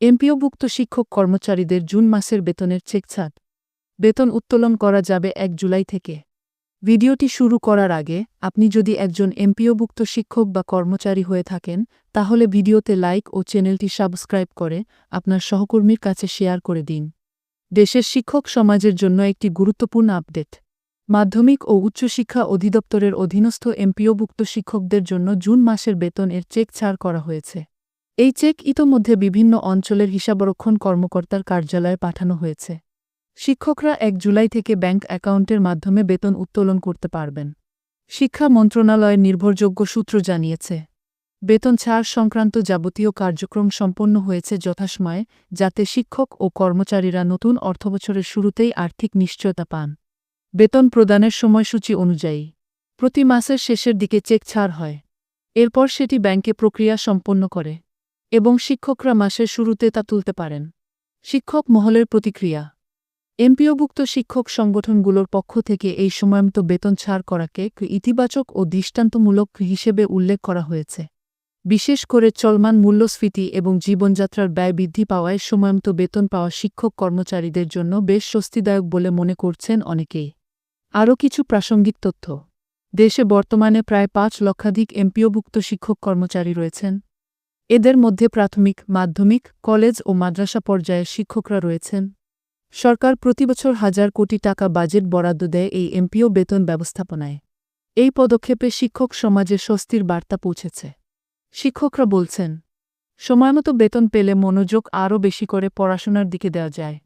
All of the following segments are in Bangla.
এমপিওভুক্ত শিক্ষক কর্মচারীদের জুন মাসের বেতনের চেক ছাড়। বেতন উত্তোলন করা যাবে এক জুলাই থেকে। ভিডিওটি শুরু করার আগে, আপনি যদি একজন এমপিওভুক্ত শিক্ষক বা কর্মচারী হয়ে থাকেন, তাহলে ভিডিওতে লাইক ও চ্যানেলটি সাবস্ক্রাইব করে আপনার সহকর্মীর কাছে শেয়ার করে দিন। দেশের শিক্ষক সমাজের জন্য একটি গুরুত্বপূর্ণ আপডেট। মাধ্যমিক ও উচ্চশিক্ষা অধিদপ্তরের অধীনস্থ এমপিওভুক্ত শিক্ষকদের জন্য জুন মাসের বেতন এর চেক ছাড় করা হয়েছে। এই চেক ইতোমধ্যে বিভিন্ন অঞ্চলের হিসাবরক্ষণ কর্মকর্তার কার্যালয়ে পাঠানো হয়েছে। শিক্ষকরা এক জুলাই থেকে ব্যাংক অ্যাকাউন্টের মাধ্যমে বেতন উত্তোলন করতে পারবেন। শিক্ষা মন্ত্রণালয়ের নির্ভরযোগ্য সূত্র জানিয়েছে, বেতন ছাড় সংক্রান্ত যাবতীয় কার্যক্রম সম্পন্ন হয়েছে যথাসময়ে, যাতে শিক্ষক ও কর্মচারীরা নতুন অর্থবছরের শুরুতেই আর্থিক নিশ্চয়তা পান। বেতন প্রদানের সময়সূচি অনুযায়ী, প্রতি মাসের শেষের দিকে চেক ছাড় হয়। এরপর সেটি ব্যাংকে প্রক্রিয়া সম্পন্ন করে। এবং শিক্ষকরা মাসের শুরুতে তা তুলতে পারেন। শিক্ষক মহলের প্রতিক্রিয়া। এমপিওভুক্ত শিক্ষক সংগঠনগুলোর পক্ষ থেকে এই সময়মতো বেতন ছাড় করাকে ইতিবাচক ও দৃষ্টান্তমূলক হিসেবে উল্লেখ করা হয়েছে। বিশেষ করে চলমান মূল্যস্ফীতি এবং জীবনযাত্রার ব্যয় বৃদ্ধি পাওয়ায় সময়মতো বেতন পাওয়া শিক্ষক কর্মচারীদের জন্য বেশ স্বস্তিদায়ক বলে মনে করছেন অনেকেই। আরও কিছু প্রাসঙ্গিক তথ্য। দেশে বর্তমানে প্রায় পাঁচ লক্ষাধিক এমপিওভুক্ত শিক্ষক কর্মচারী রয়েছেন। এদের মধ্যে প্রাথমিক, মাধ্যমিক, কলেজ ও মাদ্রাসা পর্যায়ে শিক্ষকরা রয়েছেন। সরকার প্রতিবছর হাজার কোটি টাকা বাজেট বরাদ্দ দেয় এই এমপিও বেতন ব্যবস্থাপনায়। এই পদক্ষেপে শিক্ষক সমাজে স্বস্তির বার্তা পৌঁছেছে। শিক্ষকরা বলছেন সময়মতো বেতন পেলে মনোযোগ আরও বেশি করে পড়াশোনার দিকে দেওয়া যায়।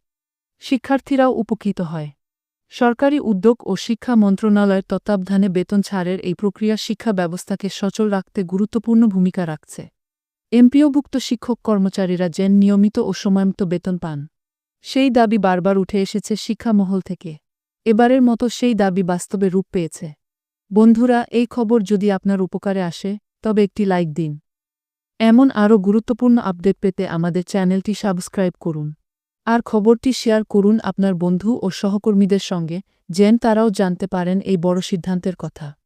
শিক্ষার্থীরাও উপকৃত হয়। সরকারি উদ্যোগ ও শিক্ষা মন্ত্রণালয়ের তত্ত্বাবধানে বেতন ছাড়ের এই প্রক্রিয়া শিক্ষা ব্যবস্থাকে সচল রাখতে গুরুত্বপূর্ণ ভূমিকা রাখছে। এমপিওভুক্ত শিক্ষক কর্মচারীরা যেন নিয়মিত ও সময়মতো বেতন পান। সেই দাবি বারবার উঠে এসেছে শিক্ষা মহল থেকে। এবারের মতো সেই দাবি বাস্তবে রূপ পেয়েছে। বন্ধুরা, এই খবর যদি আপনার উপকারে আসে, তবে একটি লাইক দিন। এমন আরও গুরুত্বপূর্ণ আপডেট পেতে আমাদের চ্যানেলটি সাবস্ক্রাইব করুন। আর খবরটি শেয়ার করুন আপনার বন্ধু ও সহকর্মীদের সঙ্গে, যেন তারাও জানতে পারেন এই বড় সিদ্ধান্তের কথা।